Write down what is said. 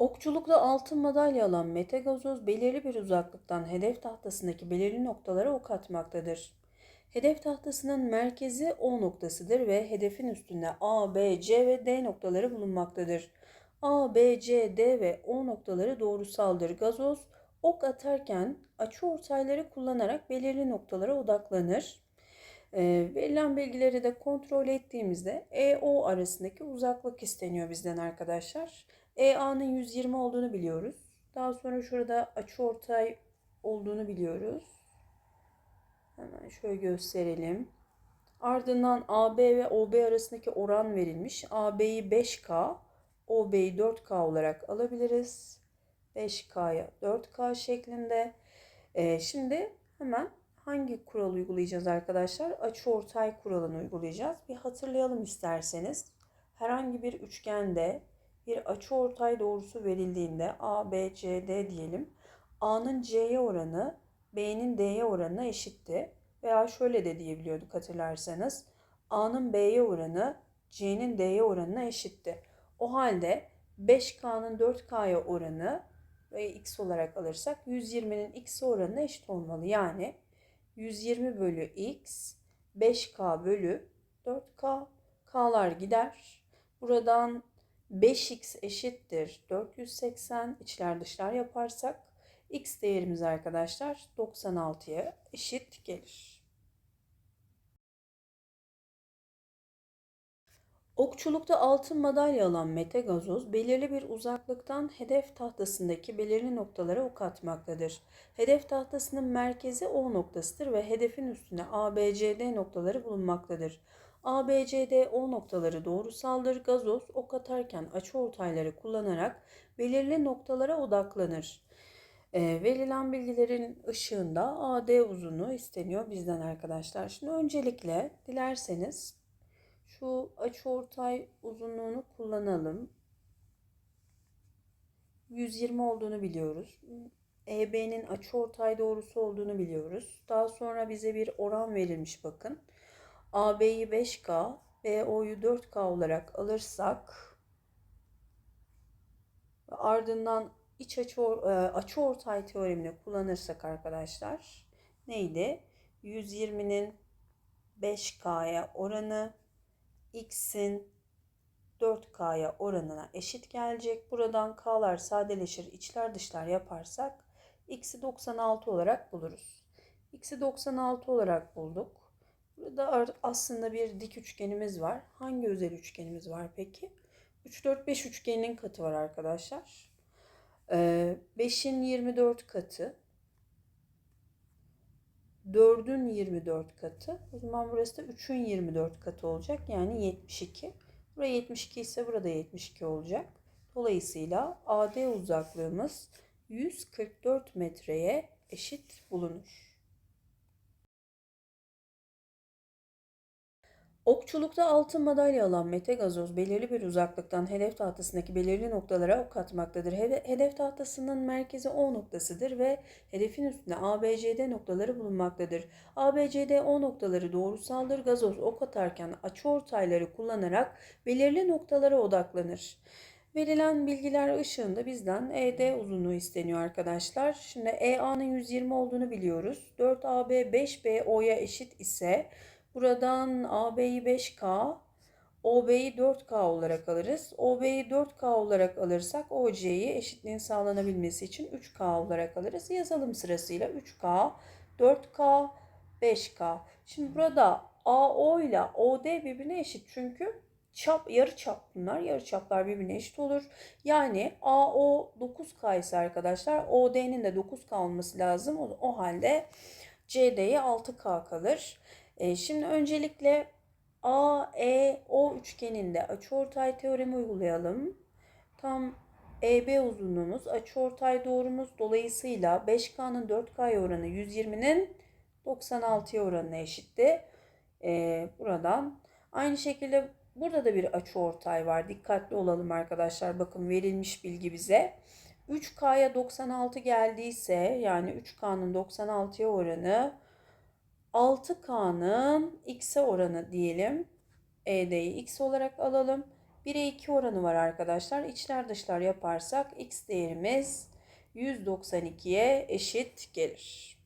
Okçulukta altın madalya alan Mete Gazoz belirli bir uzaklıktan hedef tahtasındaki belirli noktalara ok atmaktadır. Hedef tahtasının merkezi O noktasıdır ve hedefin üstünde A, B, C ve D noktaları bulunmaktadır. A, B, C, D ve O noktaları doğrusaldır. Gazoz ok atarken açıortayları kullanarak belirli noktalara odaklanır. E, verilen bilgileri de kontrol ettiğimizde EO arasındaki uzaklık isteniyor bizden arkadaşlar. EA'nın 120 olduğunu biliyoruz. Daha sonra şurada açıortay olduğunu biliyoruz. Hemen şöyle gösterelim. Ardından AB ve OB arasındaki oran verilmiş. AB'yi 5K, OB'yi 4K olarak alabiliriz. 5K'ya 4K şeklinde. Ee, şimdi hemen hangi kural uygulayacağız arkadaşlar? Açıortay kuralını uygulayacağız. Bir hatırlayalım isterseniz. Herhangi bir üçgende bir açıortay doğrusu verildiğinde A, B, C, D diyelim. A'nın C'ye oranı B'nin D'ye oranına eşitti. Veya şöyle de diyebiliyorduk hatırlarsanız. A'nın B'ye oranı C'nin D'ye oranına eşitti. O halde 5K'nın 4K'ya oranı ve x olarak alırsak 120'nin x oranına eşit olmalı. Yani 120 bölü x 5k bölü 4k k'lar gider. Buradan 5x eşittir 480 içler dışlar yaparsak x değerimiz arkadaşlar 96'ya eşit gelir. Okçulukta altın madalya alan Mete Gazoz belirli bir uzaklıktan hedef tahtasındaki belirli noktalara ok atmaktadır. Hedef tahtasının merkezi O noktasıdır ve hedefin üstünde A, B, C, D noktaları bulunmaktadır. A, B, C, D, O noktaları doğrusaldır. Gazoz ok atarken açıortayları kullanarak belirli noktalara odaklanır. E, verilen bilgilerin ışığında AD uzunluğu isteniyor bizden arkadaşlar. Şimdi öncelikle dilerseniz şu açıortay uzunluğunu kullanalım. 120 olduğunu biliyoruz. EB'nin açıortay doğrusu olduğunu biliyoruz. Daha sonra bize bir oran verilmiş bakın. AB'yi 5K, BO'yu 4K olarak alırsak ardından iç açı, açı ortay teoremini kullanırsak arkadaşlar neydi? 120'nin 5K'ya oranı x'in 4k'ya oranına eşit gelecek. Buradan k'lar sadeleşir, içler dışlar yaparsak x'i 96 olarak buluruz. x'i 96 olarak bulduk. Burada aslında bir dik üçgenimiz var. Hangi özel üçgenimiz var peki? 3, 4, 5 üçgeninin katı var arkadaşlar. 5'in 24 katı 4'ün 24 katı. O zaman burası da 3'ün 24 katı olacak. Yani 72. Buraya 72 ise burada 72 olacak. Dolayısıyla AD uzaklığımız 144 metreye eşit bulunur. Okçulukta altın madalya alan Mete Gazoz belirli bir uzaklıktan hedef tahtasındaki belirli noktalara ok atmaktadır. Hedef tahtasının merkezi O noktasıdır ve hedefin üstünde ABCD noktaları bulunmaktadır. ABCD O noktaları doğrusaldır. Gazoz ok atarken açıortayları kullanarak belirli noktalara odaklanır. Verilen bilgiler ışığında bizden ED uzunluğu isteniyor arkadaşlar. Şimdi EA'nın 120 olduğunu biliyoruz. 4AB 5BO'ya eşit ise Buradan AB'yi 5K, OB'yi 4K olarak alırız. OB'yi 4K olarak alırsak OC'yi eşitliğin sağlanabilmesi için 3K olarak alırız. Yazalım sırasıyla 3K, 4K, 5K. Şimdi burada AO ile OD birbirine eşit çünkü çap yarı çap bunlar. Yarı çaplar birbirine eşit olur. Yani AO 9K ise arkadaşlar OD'nin de 9K olması lazım. O, o halde CD'ye 6K kalır. E, şimdi öncelikle A, E, O üçgeninde açıortay teoremi uygulayalım. Tam EB uzunluğumuz açıortay doğrumuz dolayısıyla 5K'nın 4K'ya oranı 120'nin 96'ya oranına eşitti. E, buradan aynı şekilde burada da bir açıortay var. Dikkatli olalım arkadaşlar. Bakın verilmiş bilgi bize. 3K'ya 96 geldiyse yani 3K'nın 96'ya oranı 6K'nın x'e oranı diyelim. ED'yi x olarak alalım. 1'e 2 oranı var arkadaşlar. İçler dışlar yaparsak x değerimiz 192'ye eşit gelir.